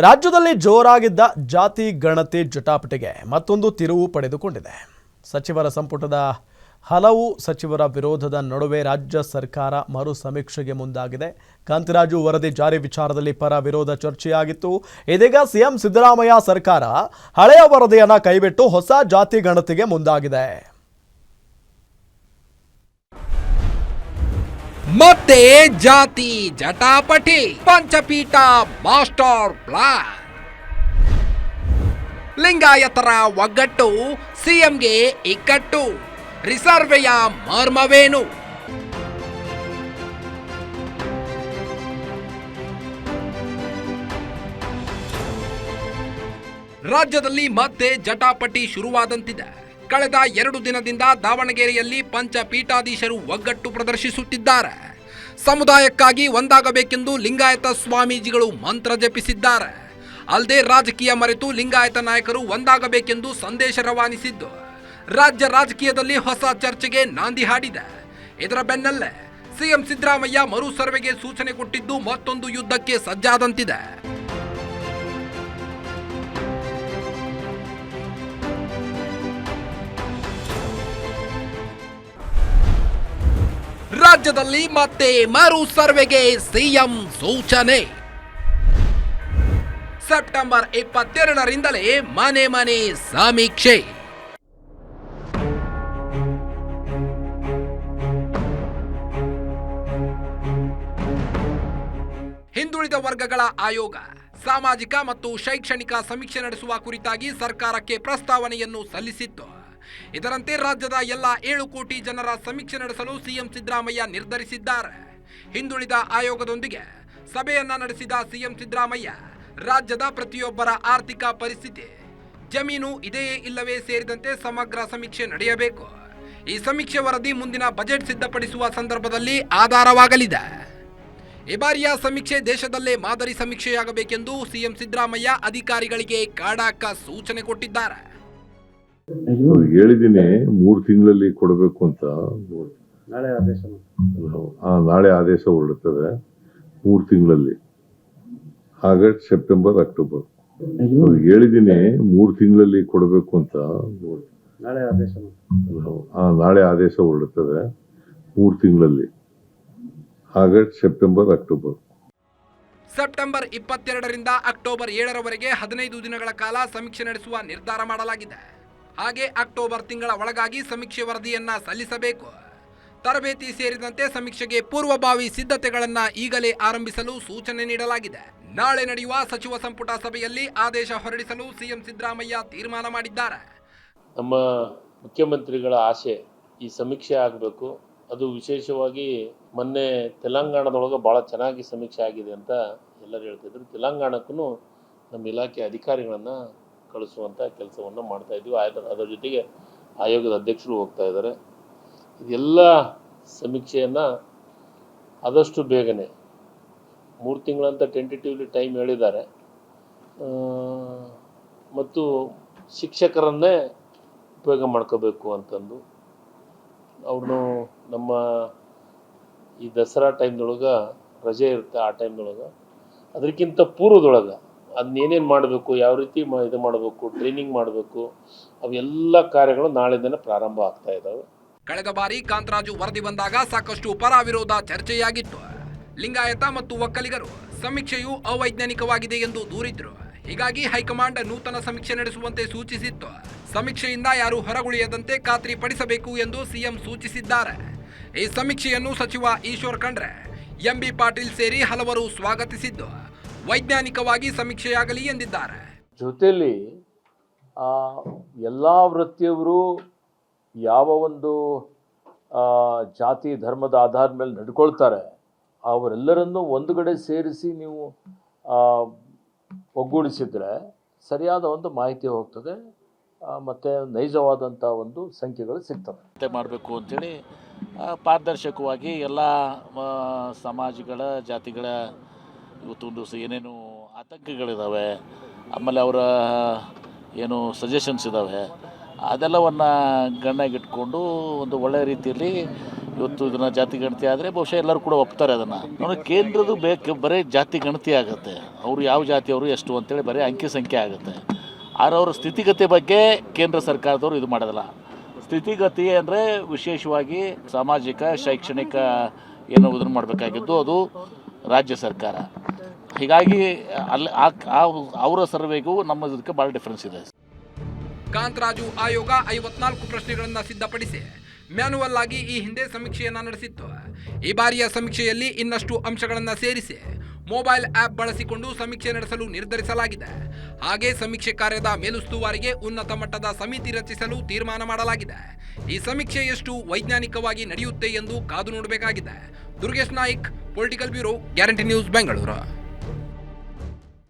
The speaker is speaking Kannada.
ರಾಜ್ಯದಲ್ಲಿ ಜೋರಾಗಿದ್ದ ಜಾತಿ ಗಣತಿ ಜಟಾಪಟಿಗೆ ಮತ್ತೊಂದು ತಿರುವು ಪಡೆದುಕೊಂಡಿದೆ. ಸಚಿವರ ಸಂಪುಟದ ಹಲವು ಸಚಿವರ ವಿರೋಧದ ನಡುವೆ ರಾಜ್ಯ ಸರ್ಕಾರ ಮರು ಸಮೀಕ್ಷೆಗೆ ಮುಂದಾಗಿದೆ. ಕಾಂತರಾಜು ವರದಿ ಜಾರಿ ವಿಚಾರದಲ್ಲಿ ಪರ ವಿರೋಧ ಚರ್ಚೆಯಾಗಿತ್ತು. ಇದೀಗ ಸಿಎಂ ಸಿದ್ದರಾಮಯ್ಯ ಸರ್ಕಾರ ಹಳೆಯ ವರದಿಯನ್ನು ಕೈಬಿಟ್ಟು ಹೊಸ ಜಾತಿ ಗಣತಿಗೆ ಮುಂದಾಗಿದೆ. ಮತ್ತೆ ಜಾತಿ, ಜಟಾಪಟಿ, ಪಂಚಪೀಠ, ಮಾಸ್ಟರ್ ಪ್ಲಾನ್. ಲಿಂಗಾಯತರ ಒಗ್ಗಟ್ಟು, ಸಿಎಂಗೆ ಇಕ್ಕಟ್ಟು, ರಿಸರ್ವೆಯ ಮರ್ಮವೇನು? ರಾಜ್ಯದಲ್ಲಿ ಮತ್ತೆ ಜಟಾಪಟಿ ಶುರುವಾದಂತಿದೆ. ಕಳೆದ ಎರಡು ದಿನದಿಂದ ದಾವಣಗೆರೆಯಲ್ಲಿ ಪಂಚಪೀಠಾಧೀಶರು ಒಗ್ಗಟ್ಟು ಪ್ರದರ್ಶಿಸುತ್ತಿದ್ದಾರೆ. ಸಮುದಾಯಕ್ಕಾಗಿ ಒಂದಾಗಬೇಕೆಂದು ಲಿಂಗಾಯತ ಸ್ವಾಮೀಜಿಗಳು ಮಂತ್ರ ಜಪಿಸಿದ್ದಾರೆ. ಅಲ್ಲದೆ ರಾಜಕೀಯ ಮರೆತು ಲಿಂಗಾಯತ ನಾಯಕರು ಒಂದಾಗಬೇಕೆಂದು ಸಂದೇಶ ರವಾನಿಸಿದ್ದು, ರಾಜ್ಯ ರಾಜಕೀಯದಲ್ಲಿ ಹೊಸ ಚರ್ಚೆಗೆ ನಾಂದಿ ಹಾಡಿದೆ. ಇದರ ಬೆನ್ನಲ್ಲೇ ಸಿಎಂ ಸಿದ್ದರಾಮಯ್ಯ ಮರು ಸರ್ವೆಗೆ ಸೂಚನೆ ಕೊಟ್ಟಿದ್ದು ಮತ್ತೊಂದು ಯುದ್ಧಕ್ಕೆ ಸಜ್ಜಾದಂತಿದೆ. ರಾಜ್ಯದಲ್ಲಿ ಮತ್ತೆ ಮರು ಸರ್ವೆಗೆ ಸಿಎಂ ಸೂಚನೆ. ಸೆಪ್ಟೆಂಬರ್ ಇಪ್ಪತ್ತೆರಡರಿಂದಲೇ ಮನೆ ಮನೆ ಸಮೀಕ್ಷೆ. ಹಿಂದುಳಿದ ವರ್ಗಗಳ ಆಯೋಗ, ಸಾಮಾಜಿಕ ಮತ್ತು ಶೈಕ್ಷಣಿಕ ಸಮೀಕ್ಷೆ ನಡೆಸುವ ಕುರಿತಾಗಿ ಸರ್ಕಾರಕ್ಕೆ ಪ್ರಸ್ತಾವನೆಯನ್ನು ಸಲ್ಲಿಸಿತ್ತು. ಇದರಂತೆ ರಾಜ್ಯದ ಎಲ್ಲ ಏಳು ಕೋಟಿ ಜನರ ಸಮೀಕ್ಷೆ ನಡೆಸಲು ಸಿಎಂ ಸಿದ್ದರಾಮಯ್ಯ ನಿರ್ಧರಿಸಿದ್ದಾರೆ. ಹಿಂದುಳಿದ ಆಯೋಗದೊಂದಿಗೆ ಸಭೆಯನ್ನ ನಡೆಸಿದ ಸಿಎಂ ಸಿದ್ದರಾಮಯ್ಯ, ರಾಜ್ಯದ ಪ್ರತಿಯೊಬ್ಬರ ಆರ್ಥಿಕ ಪರಿಸ್ಥಿತಿ, ಜಮೀನು ಇದೆಯೇ ಇಲ್ಲವೇ ಸೇರಿದಂತೆ ಸಮಗ್ರ ಸಮೀಕ್ಷೆ ನಡೆಯಬೇಕು. ಈ ಸಮೀಕ್ಷೆ ವರದಿ ಮುಂದಿನ ಬಜೆಟ್ ಸಿದ್ಧಪಡಿಸುವ ಸಂದರ್ಭದಲ್ಲಿ ಆಧಾರವಾಗಲಿದೆ. ಈ ಬಾರಿಯ ಸಮೀಕ್ಷೆ ದೇಶದಲ್ಲೇ ಮಾದರಿ ಸಮೀಕ್ಷೆಯಾಗಬೇಕೆಂದು ಸಿಎಂ ಸಿದ್ದರಾಮಯ್ಯ ಅಧಿಕಾರಿಗಳಿಗೆ ಕಾಡಾಕ ಸೂಚನೆ ಕೊಟ್ಟಿದ್ದಾರೆ. ಹೇಳಿದ್ದೀನಿ ಮೂರು ತಿಂಗಳಲ್ಲಿ ಕೊಡಬೇಕು ಅಂತ. ನಾಳೆ ಆದೇಶ ಆ, ನಾಳೆ ಆದೇಶ ಹೊರಡುತ್ತದೆ ಮೂರು ತಿಂಗಳಲ್ಲಿ. August September October. ಹೇಳಿದೀನಿ ಹೇಳಿದ್ದೀನಿ ಮೂರು ತಿಂಗಳಲ್ಲಿ ಕೊಡಬೇಕು ಅಂತ. ನಾಳೆ ಆದೇಶ ಆ, ನಾಳೆ ಆದೇಶ ಹೊರಡುತ್ತದೆ ಮೂರು ತಿಂಗಳಲ್ಲಿ. August September October. ಸೆಪ್ಟೆಂಬರ್ ಇಪ್ಪತ್ತೆರಡರಿಂದ ಅಕ್ಟೋಬರ್ ಏಳರವರೆಗೆ ಹದಿನೈದು ದಿನಗಳ ಕಾಲ ಸಮೀಕ್ಷೆ ನಡೆಸುವ ನಿರ್ಧಾರ ಮಾಡಲಾಗಿದೆ. ಹಾಗೆ ಅಕ್ಟೋಬರ್ ತಿಂಗಳ ಒಳಗಾಗಿ ಸಮೀಕ್ಷೆ ವರದಿಯನ್ನ ಸಲ್ಲಿಸಬೇಕು. ತರಬೇತಿ ಸೇರಿದಂತೆ ಸಮೀಕ್ಷೆಗೆ ಪೂರ್ವಭಾವಿ ಸಿದ್ಧತೆಗಳನ್ನ ಈಗಲೇ ಆರಂಭಿಸಲು ಸೂಚನೆ ನೀಡಲಾಗಿದೆ. ನಾಳೆ ನಡೆಯುವ ಸಚಿವ ಸಂಪುಟ ಸಭೆಯಲ್ಲಿ ಆದೇಶ ಹೊರಡಿಸಲು ಸಿಎಂ ಸಿದ್ದರಾಮಯ್ಯ ತೀರ್ಮಾನ ಮಾಡಿದ್ದಾರೆ. ನಮ್ಮ ಮುಖ್ಯಮಂತ್ರಿಗಳ ಆಸೆ ಈ ಸಮೀಕ್ಷೆ ಆಗಬೇಕು. ಅದು ವಿಶೇಷವಾಗಿ ಮೊನ್ನೆ ತೆಲಂಗಾಣದೊಳಗೆ ಭಾಳ ಚೆನ್ನಾಗಿ ಸಮೀಕ್ಷೆ ಆಗಿದೆ ಅಂತ ಎಲ್ಲರೂ ಹೇಳ್ತಿದ್ರು. ತೆಲಂಗಾಣಕ್ಕೂ ನಮ್ಮ ಇಲಾಖೆ ಅಧಿಕಾರಿಗಳನ್ನು ಕಳಿಸುವಂಥ ಕೆಲಸವನ್ನು ಮಾಡ್ತಾ ಇದ್ದೀವಿ. ಅದರ ಜೊತೆಗೆ ಆಯೋಗದ ಅಧ್ಯಕ್ಷರು ಹೋಗ್ತಾ ಇದ್ದಾರೆ. ಇದೆಲ್ಲ ಸಮೀಕ್ಷೆಯನ್ನು ಆದಷ್ಟು ಬೇಗನೆ, ಮೂರು ತಿಂಗಳಂತ ಟೆಂಟೇಟಿವ್ಲಿ ಟೈಮ್ ಹೇಳಿದ್ದಾರೆ. ಮತ್ತು ಶಿಕ್ಷಕರನ್ನೇ ಉಪಯೋಗ ಮಾಡ್ಕೋಬೇಕು ಅಂತಂದು ಅವನು ನಮ್ಮ ಈ ದಸರಾ ಟೈಮ್ದೊಳಗೆ ರಜೆ ಇರುತ್ತೆ ಆ ಟೈಮ್ದೊಳಗೆ ಅದಕ್ಕಿಂತ ಪೂರ್ವದೊಳಗೆ ಅದನ್ನೇನೇನು ಮಾಡಬೇಕು, ಯಾವ ರೀತಿ ಇದು ಮಾಡಬೇಕು ಟ್ರೈನಿಂಗ್ ಮಾಡಬೇಕು, ಅವೆಲ್ಲ ಕಾರ್ಯಗಳು ನಾಳೆಯಿಂದನೇ ಪ್ರಾರಂಭ ಆಗ್ತಾ ಇದ್ದಾವೆ ಕಳೆದ ಬಾರಿ ಕಾಂತರಾಜು ವರದಿ ಬಂದಾಗ ಸಾಕಷ್ಟು ಪರ ವಿರೋಧ ಚರ್ಚೆಯಾಗಿತ್ತು. ಲಿಂಗಾಯತ ಮತ್ತು ಒಕ್ಕಲಿಗರು ಸಮೀಕ್ಷೆಯು ಅವೈಜ್ಞಾನಿಕವಾಗಿದೆ ಎಂದು ದೂರಿದ್ರು. ಹೀಗಾಗಿ ಹೈಕಮಾಂಡ್ ನೂತನ ಸಮೀಕ್ಷೆ ನಡೆಸುವಂತೆ ಸೂಚಿಸಿತ್ತು. ಸಮೀಕ್ಷೆಯಿಂದ ಯಾರು ಹೊರಗುಳಿಯದಂತೆ ಖಾತ್ರಿ ಪಡಿಸಬೇಕು ಎಂದು ಸಿಎಂ ಸೂಚಿಸಿದ್ದಾರೆ. ಈ ಸಮೀಕ್ಷೆಯನ್ನು ಸಚಿವ ಈಶ್ವರ್ ಖಂಡ್ರೆ ಎಂಬಿ ಪಾಟೀಲ್ ಸೇರಿ ಹಲವರು ಸ್ವಾಗತಿಸಿದ್ದು. ವೈಜ್ಞಾನಿಕವಾಗಿ ಸಮೀಕ್ಷೆಯಾಗಲಿ ಎಂದಿದ್ದಾರೆ. ಜೊತೆಯಲ್ಲಿ ಎಲ್ಲ ವೃತ್ತಿಯವರು ಯಾವ ಒಂದು ಜಾತಿ ಧರ್ಮದ ಆಧಾರದ ಮೇಲೆ ನಡ್ಕೊಳ್ತಾರೆ ಅವರೆಲ್ಲರನ್ನೂ ಒಂದು ಕಡೆ ಸೇರಿಸಿ ನೀವು ಒಗ್ಗೂಡಿಸಿದರೆ ಸರಿಯಾದ ಒಂದು ಮಾಹಿತಿ ಹೋಗ್ತದೆ ಮತ್ತು ನೈಜವಾದಂಥ ಒಂದು ಸಂಖ್ಯೆಗಳು ಸಿಗ್ತವೆ. ಮತ್ತೆ ಮಾಡಬೇಕು ಅಂಥೇಳಿ ಆ, ಪಾರದರ್ಶಕವಾಗಿ ಎಲ್ಲ ಸಮಾಜಗಳ ಜಾತಿಗಳ ಇವತ್ತೊಂದು ದಿವಸ ಏನೇನು ಆತಂಕಗಳಿದ್ದಾವೆ ಆಮೇಲೆ ಅವರ, ಏನು ಸಜೆಷನ್ಸ್ ಇದ್ದಾವೆ ಅದೆಲ್ಲವನ್ನು ಗಣ್ಣಾಗಿಟ್ಕೊಂಡು ಒಂದು ಒಳ್ಳೆಯ ರೀತಿಯಲ್ಲಿ ಇವತ್ತು ಇದನ್ನು ಜಾತಿ ಗಣತಿ ಆದರೆ ಬಹುಶಃ ಎಲ್ಲರೂ ಕೂಡ ಒಪ್ತಾರೆ ಅದನ್ನು. ನೋಡಿ, ಕೇಂದ್ರದ್ದು ಬೇಕು ಬರೀ ಜಾತಿ ಗಣತಿ ಆಗುತ್ತೆ. ಅವರು ಯಾವ ಜಾತಿಯವರು ಎಷ್ಟು ಅಂತೇಳಿ ಬರೀ ಅಂಕಿ ಸಂಖ್ಯೆ ಆಗುತ್ತೆ. ಆದರೆ ಅವರ ಸ್ಥಿತಿಗತಿ ಬಗ್ಗೆ ಕೇಂದ್ರ ಸರ್ಕಾರದವರು ಇದು ಮಾಡೋದಿಲ್ಲ. ಸ್ಥಿತಿಗತಿ ಅಂದರೆ ವಿಶೇಷವಾಗಿ ಸಾಮಾಜಿಕ, ಶೈಕ್ಷಣಿಕ ಏನು ಇದನ್ನು ಮಾಡಬೇಕಾಗಿದ್ದು ಅದು ರಾಜ್ಯ ಸರ್ಕಾರ. ಹೀಗಾಗಿ, ಅಲ್ಲಿ ಅವರ ಸರ್ವೆಗೂ ನಮ್ಮ ಇದಕ್ಕೆ ಭಾಳ ಡಿಫ್ರೆನ್ಸ್ ಇದೆ. ಕಾಂತರಾಜು ಆಯೋಗ ಐವತ್ನಾಲ್ಕು ಪ್ರಶ್ನೆಗಳನ್ನು ಸಿದ್ಧಪಡಿಸಿ ಮ್ಯಾನುವಲ್ ಆಗಿ ಈ ಹಿಂದೆ ಸಮೀಕ್ಷೆಯನ್ನು ನಡೆಸಿತ್ತು. ಈ ಬಾರಿಯ ಸಮೀಕ್ಷೆಯಲ್ಲಿ ಇನ್ನಷ್ಟು ಅಂಶಗಳನ್ನು ಸೇರಿಸಿ ಮೊಬೈಲ್ ಆಪ್ ಬಳಸಿಕೊಂಡು ಸಮೀಕ್ಷೆ ನಡೆಸಲು ನಿರ್ಧರಿಸಲಾಗಿದೆ. ಹಾಗೆ ಸಮೀಕ್ಷೆ ಕಾರ್ಯದ ಮೇಲುಸ್ತುವಾರಿಗೆ ಉನ್ನತ ಮಟ್ಟದ ಸಮಿತಿ ರಚಿಸಲು ತೀರ್ಮಾನ ಮಾಡಲಾಗಿದೆ. ಈ ಸಮೀಕ್ಷೆ ಎಷ್ಟು ವೈಜ್ಞಾನಿಕವಾಗಿ ನಡೆಯುತ್ತೆ ಎಂದು ಕಾದು ನೋಡಬೇಕಾಗಿದೆ. Durgesh Naik political bureau Guarantee News Bengaluru